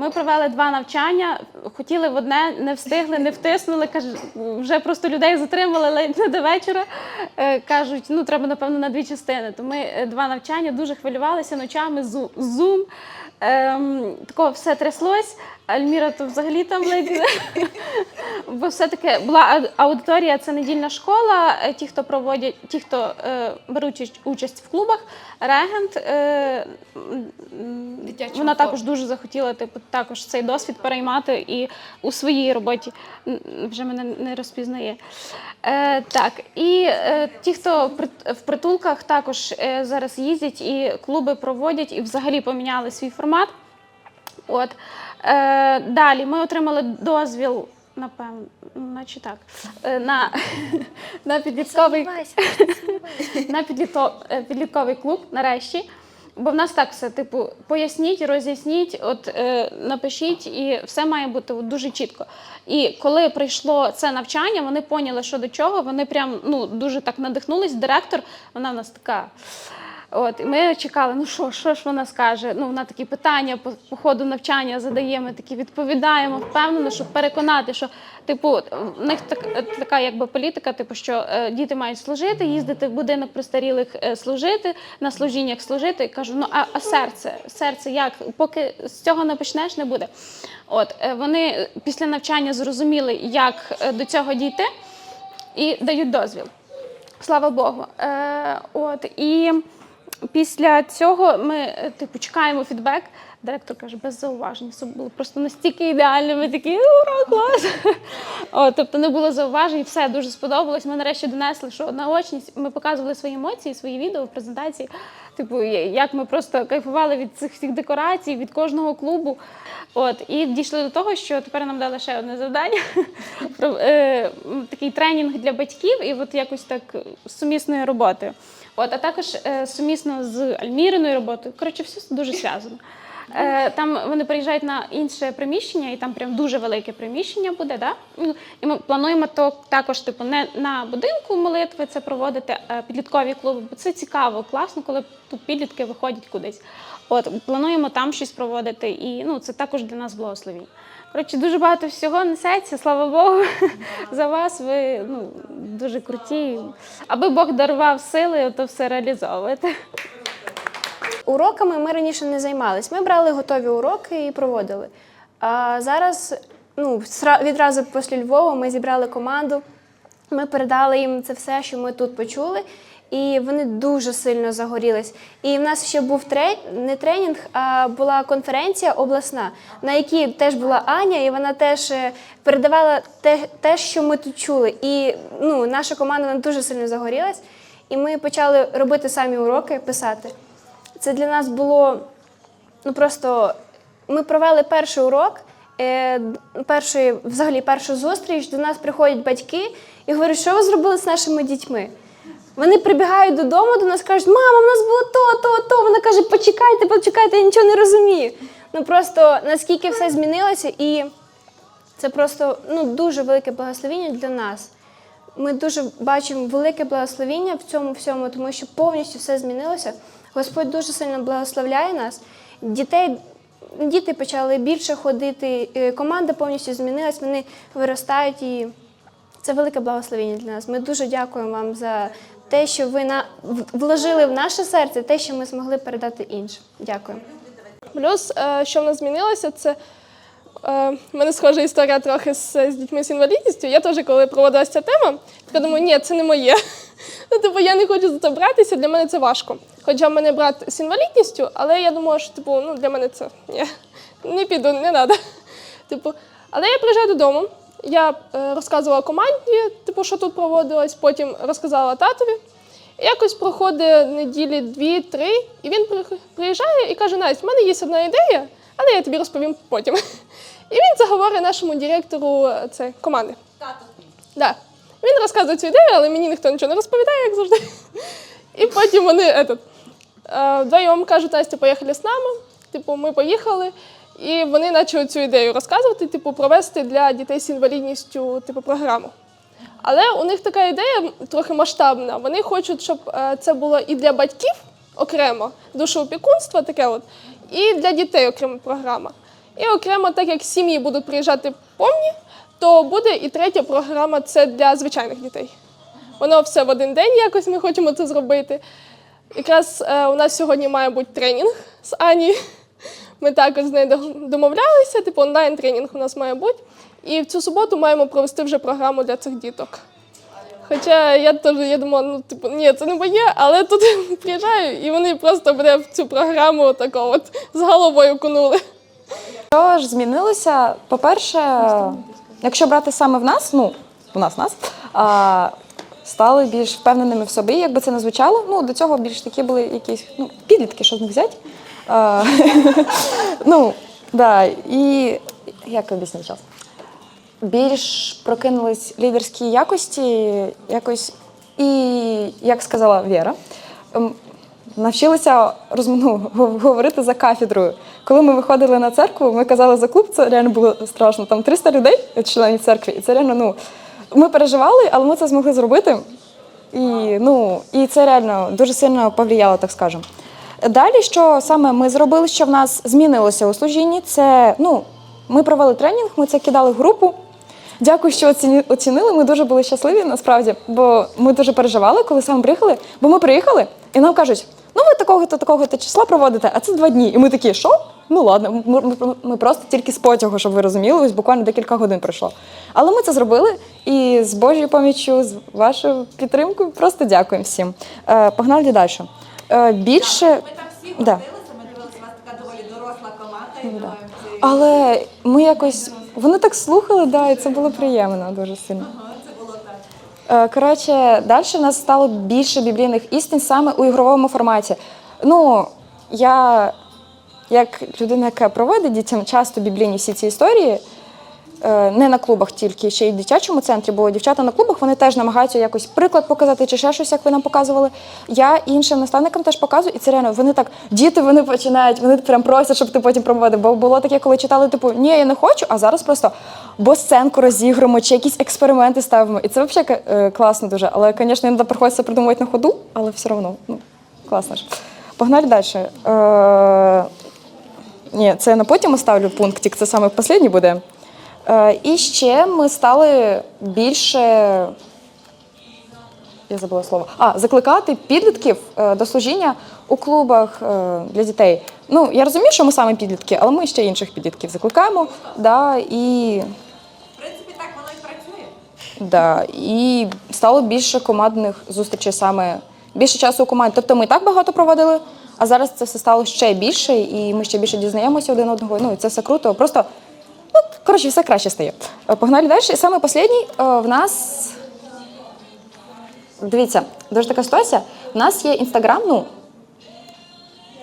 Ми провели два навчання, хотіли в одне, не встигли, не втиснули. Вже просто людей затримали ледь не до вечора. Е, Кажуть, ну треба напевно на дві частини. То ми е, два навчання дуже хвилювалися ночами. зу- Зум. Ем, такого все тряслось. Альміра то взагалі там ледь. Бо все-таки була аудиторія, це недільна школа. Е, Ті, хто проводять, ті, хто е, беруть участь в клубах, регент. Е, вона також дуже захотіла типу, також цей досвід переймати і у своїй роботі вже мене не розпізнає. Е, так, і е, ті, хто в притулках також е, зараз їздять і клуби проводять, і взагалі поміняли свій формат. От. Е, далі ми отримали дозвіл, напевно, наче так, е, на, на підлітковий на е, підлітковий клуб нарешті. Бо в нас так все, типу, поясніть, роз'ясніть, от е, напишіть, і все має бути дуже чітко. І коли прийшло це навчання, вони поняли, що до чого. Вони прям ну дуже так надихнулись. Директор, вона в нас така. От, і ми чекали, ну що, що ж вона скаже? Ну, вона такі питання по, по ходу навчання задає, ми такі відповідаємо, впевнено, щоб переконати, що типу, в них так, така якби політика, типу, що е, діти мають служити, їздити в будинок престарілих, е, служити, на служіннях служити. І кажу, ну а, а серце? Серце як? Поки з цього не почнеш, не буде. От е, вони після навчання зрозуміли, як е, до цього дійти, і дають дозвіл. Слава Богу. Е, от і після цього ми е, типу чекаємо фідбек. Директор каже, без зауважень. Все було просто настільки ідеально. Ми такі ура, клас. От, тобто не було зауважень, все дуже сподобалось. Ми нарешті донесли, що наочність. Ми показували свої емоції, свої відео в презентації. Типу, як ми просто кайфували від цих всіх декорацій, від кожного клубу. От і дійшли до того, що тепер нам дали ще одне завдання про е, такий тренінг для батьків, і от якось так з сумісною роботою. От, а також е, сумісно з Альміриною роботою. Коротше, все дуже зв'язано. Е, Там вони приїжджають на інше приміщення, і там прям дуже велике приміщення буде. Да? Ну, І ми плануємо то також, типу, не на будинку молитви це проводити, а підліткові клуби, бо це цікаво, класно, коли тут підлітки виходять кудись. От плануємо там щось проводити, і ну це також для нас благословіння. Коротше, дуже багато всього несеться, слава Богу, за вас. Ви ну дуже круті. Аби Бог дарував сили, то все реалізовувати. Уроками ми раніше не займались. Ми брали готові уроки і проводили. А зараз, ну, відразу після Львова ми зібрали команду, ми передали їм це все, що ми тут почули, і вони дуже сильно загорілись. І в нас ще був трей... не тренінг, а була конференція обласна, на якій теж була Аня, і вона теж е, передавала те, те що ми тут чули. І ну, наша команда вона дуже сильно загорілась. І ми почали робити самі уроки, писати. Це для нас було ну просто. Ми провели перший урок, е, перший, взагалі першу зустріч. До нас приходять батьки і говорять, що ви зробили з нашими дітьми. Вони прибігають додому до нас кажуть, мама, в нас було то, то, то. Вона каже, почекайте, почекайте, я нічого не розумію. Ну просто наскільки все змінилося, і це просто ну, дуже велике благословіння для нас. Ми дуже бачимо велике благословіння в цьому всьому, тому що повністю все змінилося. Господь дуже сильно благословляє нас. Дітей, діти почали більше ходити, е, команда повністю змінилась, вони виростають і це велике благословіння для нас. Ми дуже дякуємо вам за те, що ви на, вложили в наше серце, те, що ми змогли передати іншим. Дякую. Плюс, е, що в нас змінилося, це е, в мене схожа історія трохи з, з дітьми з інвалідністю. Я теж, коли проводилася ця тема, така думаю, ні, це не моє. Ну, типу, я не хочу за це братися, для мене це важко. Хоча в мене брат з інвалідністю, але я думала, що типу, ну, для мене це ні, не піду, не треба. Типу, але я приїжджаю додому, я е, розказувала команді, типу, що тут проводилось, потім розказала татові. І якось проходить неділі дві-три, і він приїжджає і каже: Настя, в мене є одна ідея, але я тобі розповім потім. І він заговорить нашому директору е, це, команди. Тато. Да. Він розказує цю ідею, але мені ніхто нічого не розповідає, як завжди. І потім вони этот, е, вдвоєм кажуть, Настя, поїхали з нами. Типу, ми поїхали, і вони почали цю ідею розказувати, типу, провести для дітей з інвалідністю типу, програму. Але у них така ідея трохи масштабна. Вони хочуть, щоб е, це було і для батьків окремо, душоопікунство таке от, і для дітей окрема програма. І окремо, так як сім'ї будуть приїжджати повні, то буде і третя програма це для звичайних дітей. Воно все в один день якось ми хочемо це зробити. Якраз е, у нас сьогодні має бути тренінг з Ані. Ми також з нею домовлялися, типу онлайн-тренінг у нас має бути. І в цю суботу маємо провести вже програму для цих діток. Хоча я теж я думала, ну типу, ні, це не моє, але тут приїжджаю, і вони просто мене в цю програму тако от з головою кунули. Що ж змінилося? По-перше, якщо брати саме в нас, ну, в нас, нас, а, стали більш впевненими в собі, як би це не звучало. Ну, до цього більш такі були якісь ну, підлітки, що з них взяти. Ну, да, і як об'яснити час? Більш прокинулись лідерські якості, якось, і, як сказала Віра, навчилися розм- ну, говорити за кафедрою. Коли ми виходили на церкву, ми казали за клуб, це реально було страшно. Там 300 людей, членів церкви, і це реально, ну, ми переживали, але ми це змогли зробити. І, ну, і це реально дуже сильно повлияло, так скажемо. Далі, що саме ми зробили, що в нас змінилося у служінні, це ну, ми провели тренінг, ми це кидали в групу. Дякую, що оцінили. Ми дуже були щасливі насправді, бо ми дуже переживали, коли саме приїхали. Бо ми приїхали і нам кажуть: ну ви такого-то, такого-то числа проводите, а це два дні. І ми такі, що? Ну ладно, ми, просто тільки з потягу, щоб ви розуміли, ось буквально декілька годин пройшло. Але ми це зробили, і з Божою поміччю, з вашою підтримкою, просто дякуємо всім. Е, погнали далі. Е, більше. Ми так всі Да. ходилися, ми дивилися, у вас така доволі доросла команда, думаю, це, Але ми якось вони так слухали, да, і це було приємно дуже сильно. ага, це було так. Е, Коротше, далі в нас стало більше біблійних істин саме у ігровому форматі. Ну, я, як людина, яка проводить дітям часто біблійні всі ці історії, не на клубах тільки, ще й в дитячому центрі, бо дівчата на клубах вони теж намагаються якось приклад показати чи ще щось, як ви нам показували. Я іншим наставникам теж показую, і це реально вони так, діти вони починають, вони прям просять, щоб ти потім проводив. Бо було таке, коли читали, типу, ні, я не хочу, а зараз просто бо сценку розігруємо, чи якісь експерименти ставимо. І це взагалі е, класно дуже. Але, звісно, іноді приходиться придумувати на ходу, але все одно, ну, класно ж. Погнали далі. Е, ні, це на потім оставлю пунктик, це саме останній буде. Е, і ще ми стали більше. Я забула слово. А, закликати підлітків е, до служіння у клубах е, для дітей. Ну, я розумію, що ми саме підлітки, але ми ще інших підлітків закликаємо. Да, і, В принципі, так воно і працює. да, і стало більше командних зустрічей саме більше часу у команді. Тобто ми і так багато проводили, а зараз це все стало ще більше, і ми ще більше дізнаємося один одного. Ну, і це все круто. Просто, коротше, все краще стає. Е, Погнали далі. І саме останній е, в нас Дивіться, дуже така ситуація. У нас є інстаграм, ну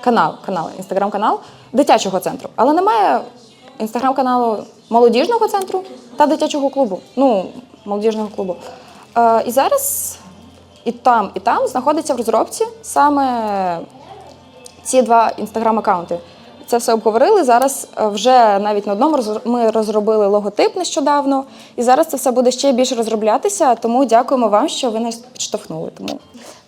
канал, канал, інстаграм-канал дитячого центру, але немає інстаграм-каналу молодіжного центру та дитячого клубу. Ну, молодіжного клубу. Е, і зараз і там, і там знаходиться в розробці саме ці два інстаграм-аккаунти. Це все обговорили. Зараз е, вже навіть на одному ми розробили логотип нещодавно, і зараз це все буде ще більше розроблятися. Тому дякуємо вам, що ви нас підштовхнули. Тому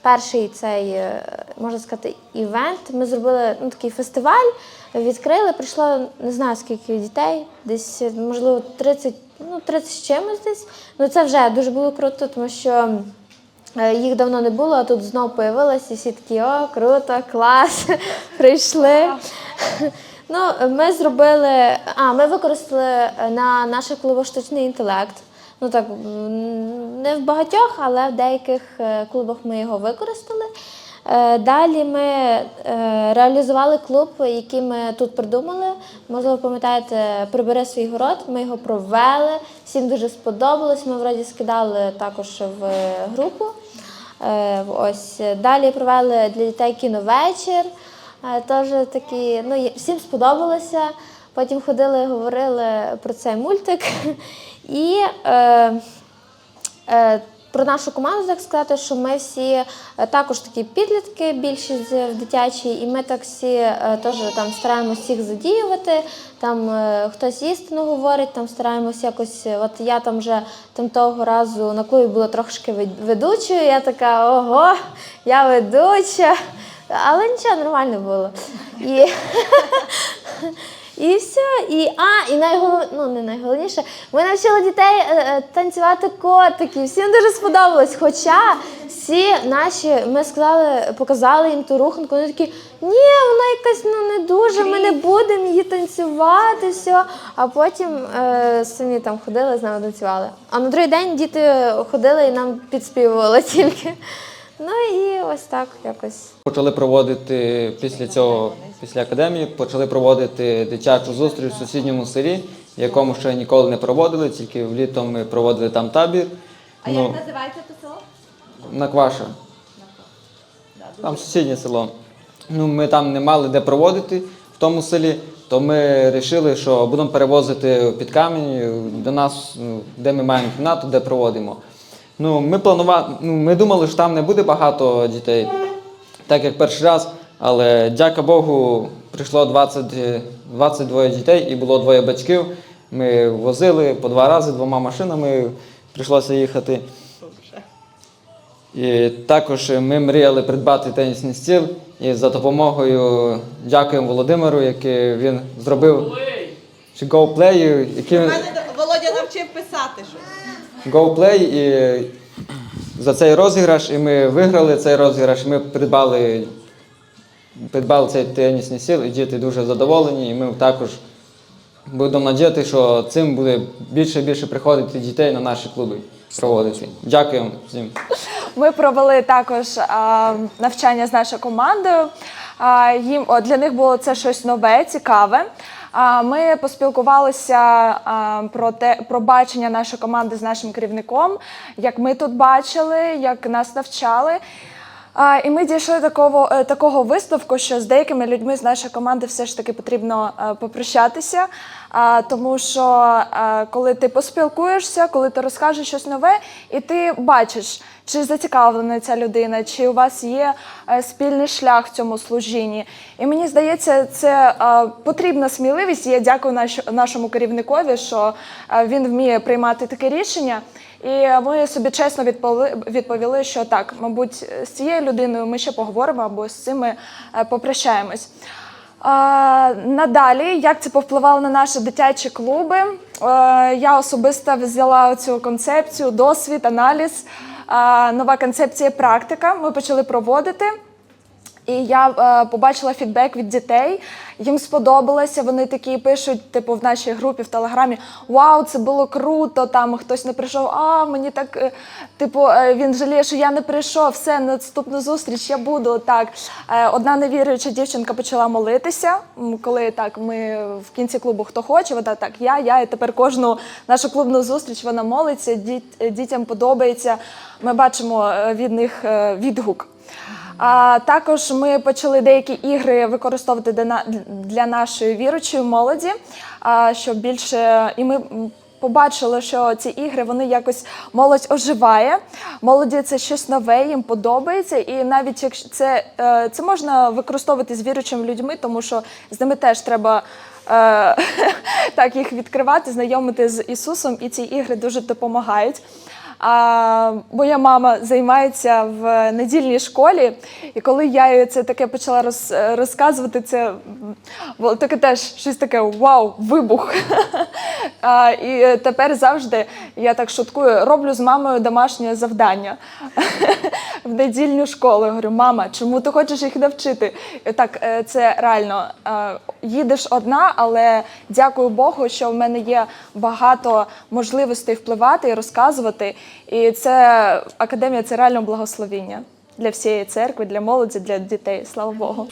перший цей, е, можна сказати, івент. Ми зробили ну, такий фестиваль, відкрили, прийшло не знаю скільки дітей, десь можливо 30, ну 30 з чимось десь. Ну це вже дуже було круто, тому що е, їх давно не було, а тут знову появилось, і всі такі, о, круто, клас, прийшли. Ну, ми зробили, а ми використали на наших клубах штучний інтелект. Ну так, не в багатьох, але в деяких е, клубах ми його використали. Е, Далі ми е, реалізували клуб, який ми тут придумали. Можливо, пам'ятаєте, прибери свій город. Ми його провели. Всім дуже сподобалось. Ми вроді скидали також в групу. Е, Ось далі провели для дітей кіновечір. Е, Теж такі, ну всім сподобалося. Потім ходили, говорили про цей мультик. І е, е, про нашу команду так сказати, що ми всі е, також такі підлітки, більшість в дитячій, і ми так всі е, теж там стараємось всіх задіювати. Там е, хтось істину говорить, там стараємось якось. От я там вже там того разу на клубі була трошки вед- ведучою. Я така, ого, я ведуча. Але нічого нормально було. І, І все. І, а, і найголов... ну, не найголовніше, ми навчили дітей е, е, танцювати котики. Всім дуже сподобалось. Хоча всі наші, ми сказали, показали їм ту руханку, вони такі, ні, вона якась ну, не дуже, ми не будемо її танцювати, все. А потім е, самі там ходили, з нами танцювали. А на другий день діти ходили і нам підспівували тільки. Ну і ось так якось. Почали проводити після цього, після академії, почали проводити дитячу зустріч в сусідньому селі, якому ще ніколи не проводили, тільки влітом ми проводили там табір. А як називається то село? Накваша. Там сусіднє село. Ну, ми там не мали де проводити в тому селі, то ми вирішили, що будемо перевозити під камінь до нас, ну, де ми маємо кімнату, де проводимо. Ну, ми планували, ну, ми думали, що там не буде багато дітей, так як перший раз, але дяка Богу, прийшло 20, е, 22 дітей і було двоє батьків. Ми возили по два рази двома машинами, прийшлося їхати. І також ми мріяли придбати тенісний стіл. І за допомогою дякуємо Володимиру, який він зробив чи GoPlay, який Володя навчив писати щось. GoPlay і за цей розіграш, і ми виграли цей розіграш. Ми придбали, придбали цей тенісний стіл, і діти дуже задоволені. І ми також будемо надіяти, що цим буде більше і більше приходити дітей на наші клуби проводити. Дякуємо всім. Ми провели також а, навчання з нашою командою. А, їм о, для них було це щось нове, цікаве. А, ми поспілкувалися а, про те про бачення нашої команди з нашим керівником, як ми тут бачили, як нас навчали. А, і ми дійшли такого, е, такого висновку, що з деякими людьми з нашої команди все ж таки потрібно е, попрощатися. А, тому що е, коли ти поспілкуєшся, коли ти розкажеш щось нове, і ти бачиш, чи зацікавлена ця людина, чи у вас є спільний шлях в цьому служінні. І мені здається, це потрібна сміливість. Я дякую наш, нашому керівникові, що він вміє приймати таке рішення. І ми собі чесно відповіли, що так, мабуть, з цією людиною ми ще поговоримо або з цим е, попрощаємось. Надалі, як це повпливало на наші дитячі клуби? Е, я особисто взяла цю концепцію, досвід, аналіз. Нова концепція практика. Ми почали проводити. І я е, побачила фідбек від дітей. Їм сподобалося. Вони такі пишуть, типу, в нашій групі в телеграмі: Вау, це було круто! Там хтось не прийшов. А мені так, е, типу, е, він жаліє, що я не прийшов. Все, наступну зустріч я буду. Так, Е, одна невіруюча дівчинка почала молитися. Коли так, ми в кінці клубу хто хоче, вона так, я, я. І тепер кожну нашу клубну зустріч вона молиться. діт- дітям подобається. Ми бачимо е, від них е, відгук. А також ми почали деякі ігри використовувати для нашої віручої молоді, щоб більше і ми. Побачили, що ці ігри вони якось молодь оживає. Молоді це щось нове, їм подобається. І навіть якщо це, е, це можна використовувати з віруючими людьми, тому що з ними теж треба е, так їх відкривати, знайомити з Ісусом, і ці ігри дуже допомагають. А моя мама займається в недільній школі, і коли я їй це таке почала роз, розказувати, це було таке теж щось таке вау, вибух. А, і тепер завжди я так шуткую, роблю з мамою домашнє завдання в недільню школу. Говорю, мама, чому ти хочеш їх навчити? Так, е, це реально е, їдеш одна, але дякую Богу, що в мене є багато можливостей впливати і розказувати. І це академія це реально благословіння для всієї церкви, для молоді, для дітей. Слава Богу.